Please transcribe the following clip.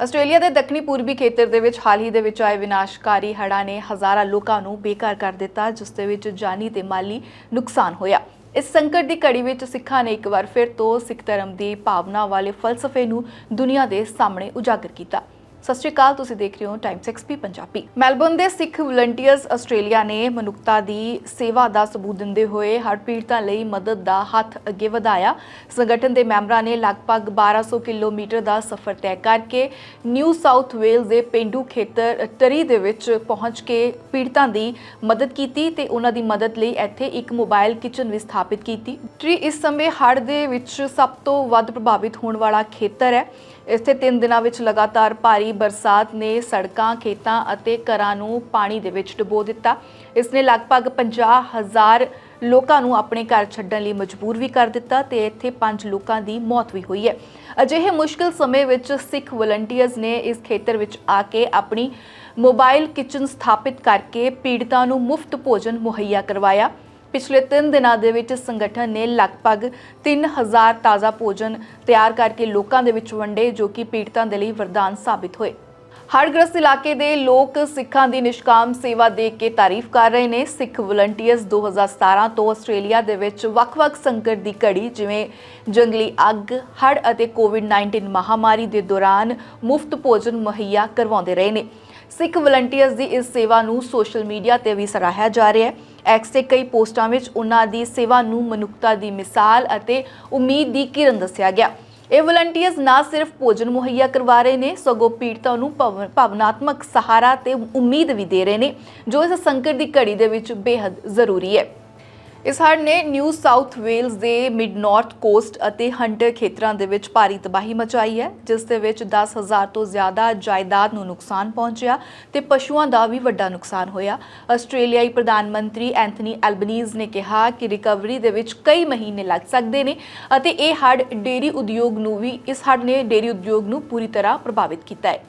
Australia ਦੇ ਦੱਖਣੀ ਪੂਰਬੀ ਖੇਤਰ ਦੇ ਵਿੱਚ ਹਾਲ ਹੀ ਦੇ ਵਿੱਚ ਆਏ ਵਿਨਾਸ਼ਕਾਰੀ ਹੜ੍ਹਾਂ ਨੇ ਹਜ਼ਾਰਾਂ ਲੋਕਾਂ ਨੂੰ ਬੇਘਰ ਕਰ ਦਿੱਤਾ, ਜਿਸ ਦੇ ਵਿੱਚ ਜਾਨੀ ਤੇ ਮਾਲੀ ਨੁਕਸਾਨ ਹੋਇਆ। ਇਸ ਸੰਕਟ ਦੀ ਘੜੀ ਵਿੱਚ ਸਿੱਖਾਂ ਨੇ ਇੱਕ ਵਾਰ ਫਿਰ ਤੋਂ ਸਿੱਖ ਧਰਮ ਦੀ ਭਾਵਨਾ ਵਾਲੇ ਫਲਸਫੇ ਨੂੰ ਦੁਨੀਆ ਦੇ ਸਾਹਮਣੇ ਉਜਾਗਰ ਕੀਤਾ। ਸਤਿ ਸ਼੍ਰੀ ਅਕਾਲ, ਤੁਸੀਂ ਦੇਖ ਰਹੇ ਹੋ ਟਾਈਮਸ ਐਕਸਪੀ ਪੰਜਾਬੀ। ਮੈਲਬੌਰਨ ਦੇ ਸਿੱਖ ਵਲੰਟੀਅਰਸ ਆਸਟ੍ਰੇਲੀਆ ਨੇ ਮਨੁੱਖਤਾ ਦੀ ਸੇਵਾ ਦਾ ਸਬੂਤ ਦਿੰਦੇ ਹੋਏ ਹੜ੍ਹ ਪੀੜਤਾਂ ਲਈ ਮਦਦ ਦਾ ਹੱਥ ਅੱਗੇ ਵਧਾਇਆ। ਸੰਗਠਨ ਦੇ ਮੈਂਬਰਾਂ ਨੇ ਲਗਭਗ 1200 ਕਿਲੋਮੀਟਰ ਦਾ ਸਫ਼ਰ ਤੈਅ ਕਰਕੇ ਨਿਊ ਸਾਊਥ ਵੇਲਜ਼ ਦੇ ਪਿੰਡੂ ਖੇਤਰ ਟਰੀ ਦੇ ਵਿੱਚ ਪਹੁੰਚ ਕੇ ਪੀੜਤਾਂ ਦੀ ਮਦਦ ਕੀਤੀ ਤੇ ਉਹਨਾਂ ਦੀ ਮਦਦ ਲਈ ਇੱਥੇ ਇੱਕ ਮੋਬਾਈਲ ਕਿਚਨ ਵੀ ਸਥਾਪਿਤ ਕੀਤੀ। ਟਰੀ ਇਸ ਸਮੇਂ ਹੜ੍ਹ ਦੇ ਵਿੱਚ ਸਭ ਤੋਂ ਵੱਧ ਪ੍ਰਭਾਵਿਤ ਹੋਣ ਵਾਲਾ ਖੇਤਰ ਹੈ। ਇੱਥੇ 3 ਦਿਨਾਂ ਵਿੱਚ ਲਗਾਤਾਰ ਭਾਰੀ ਬਰਸਾਤ ਨੇ ਸੜਕਾਂ, ਖੇਤਾਂ ਅਤੇ ਘਰਾਂ ਨੂੰ ਪਾਣੀ ਦੇ ਵਿੱਚ ਡੁਬੋ ਦਿੱਤਾ। ਇਸ ਨੇ ਲਗਭਗ 50000 ਲੋਕਾਂ ਨੂੰ ਆਪਣੇ ਘਰ ਛੱਡਣ ਲਈ ਮਜਬੂਰ ਵੀ ਕਰ ਦਿੱਤਾ ਤੇ ਇੱਥੇ 5 ਲੋਕਾਂ ਦੀ ਮੌਤ ਵੀ ਹੋਈ ਹੈ। ਅਜਿਹੇ ਮੁਸ਼ਕਲ ਸਮੇਂ ਵਿੱਚ ਸਿੱਖ ਵਲੰਟੀਅਰਸ ਨੇ ਇਸ ਖੇਤਰ ਵਿੱਚ ਆ ਕੇ ਆਪਣੀ ਮੋਬਾਈਲ ਕਿਚਨ ਸਥਾਪਿਤ ਕਰਕੇ ਪੀੜਤਾਂ ਨੂੰ ਮੁਫਤ ਭੋਜਨ ਮੁਹੱਈਆ ਕਰਵਾਇਆ। ਪਿਛਲੇ 3 ਦਿਨਾਂ ਦੇ ਵਿੱਚ ਸੰਗਠਨ ਨੇ ਲਗਭਗ 3000 ਤਾਜ਼ਾ ਭੋਜਨ ਤਿਆਰ ਕਰਕੇ ਲੋਕਾਂ ਦੇ ਵਿੱਚ ਵੰਡੇ, ਜੋ ਕਿ ਪੀੜਤਾਂ ਦੇ ਲਈ ਵਰਦਾਨ ਸਾਬਿਤ ਹੋਏ। ਹੜ੍ਹਗ੍ਰਸਤ ਇਲਾਕੇ ਦੇ ਲੋਕ ਸਿੱਖਾਂ ਦੀ ਨਿਸ਼ਕਾਮ ਸੇਵਾ ਦੇਖ ਕੇ ਤਾਰੀਫ ਕਰ ਰਹੇ ਨੇ। ਸਿੱਖ ਵਲੰਟੀਅਰਸ 2017 ਤੋਂ ਆਸਟ੍ਰੇਲੀਆ ਦੇ ਵਿੱਚ ਵੱਖ-ਵੱਖ ਸੰਕਟ ਦੀ ਘੜੀ, ਜਿਵੇਂ ਜੰਗਲੀ ਅੱਗ, ਹੜ੍ਹ ਅਤੇ ਕੋਵਿਡ-19 ਮਹਾਮਾਰੀ ਦੇ ਦੌਰਾਨ ਮੁਫਤ ਭੋਜਨ ਮੁਹੱਈਆ ਕਰਵਾਉਂਦੇ ਰਹੇ ਨੇ। ਸਿੱਖ ਵਲੰਟੀਅਰਸ ਦੀ ਇਸ ਸੇਵਾ ਨੂੰ ਸੋਸ਼ਲ ਮੀਡੀਆ ਤੇ ਵੀ ਸਰਾਹਿਆ ਜਾ ਰਿਹਾ ਹੈ। ਐਕਸ ਤੇ ਕਈ ਪੋਸਟਾਂ ਵਿੱਚ ਉਹਨਾਂ ਦੀ ਸੇਵਾ ਨੂੰ ਮਨੁੱਖਤਾ ਦੀ ਮਿਸਾਲ ਅਤੇ ਉਮੀਦ ਦੀ ਕਿਰਨ ਦੱਸਿਆ ਗਿਆ। ਇਹ ਵਲੰਟੀਅਰਸ ਨਾ ਸਿਰਫ ਭੋਜਨ ਮੁਹੱਈਆ ਕਰਵਾ ਰਹੇ ਨੇ, ਸਗੋਂ ਪੀੜਤਾਂ ਨੂੰ ਭਵ- ਭਾਵਨਾਤਮਕ ਸਹਾਰਾ ਤੇ ਉਮੀਦ ਵੀ ਦੇ ਰਹੇ ਨੇ, ਜੋ ਇਸ ਸੰਕਟ ਦੀ ਘੜੀ ਦੇ ਵਿੱਚ ਬੇहद ਜ਼ਰੂਰੀ ਹੈ। ਇਸ ਹੜ੍ਹ ਨੇ ਨਿਊ ਸਾਊਥ ਵੇਲਜ਼ ਦੇ ਮਿਡ ਨਾਰਥ ਕੋਸਟ ਅਤੇ ਹੰਟਰ ਖੇਤਰਾਂ ਦੇ ਵਿੱਚ ਭਾਰੀ ਤਬਾਹੀ ਮਚਾਈ ਹੈ, ਜਿਸ ਦੇ ਵਿੱਚ 10000 ਤੋਂ ਜ਼ਿਆਦਾ ਜਾਇਦਾਦ ਨੂੰ ਨੁਕਸਾਨ ਪਹੁੰਚਿਆ ਤੇ ਪਸ਼ੂਆਂ ਦਾ ਵੀ ਵੱਡਾ ਨੁਕਸਾਨ ਹੋਇਆ। ਆਸਟ੍ਰੇਲੀਆਈ ਪ੍ਰਧਾਨ ਮੰਤਰੀ ਐਂਥਨੀ ਐਲਬਨੀਜ਼ ਨੇ ਕਿਹਾ ਕਿ ਰਿਕਵਰੀ ਦੇ ਵਿੱਚ ਕਈ ਮਹੀਨੇ ਲੱਗ ਸਕਦੇ ਨੇ ਅਤੇ ਇਹ ਹੜ੍ਹ ਡੇਰੀ ਉਦਯੋਗ ਨੂੰ ਵੀ, ਇਸ ਹੜ੍ਹ ਨੇ ਡੇਰੀ ਉਦਯੋਗ ਨੂੰ ਪੂਰੀ ਤਰ੍ਹਾਂ ਪ੍ਰਭਾਵਿਤ ਕੀਤਾ ਹੈ।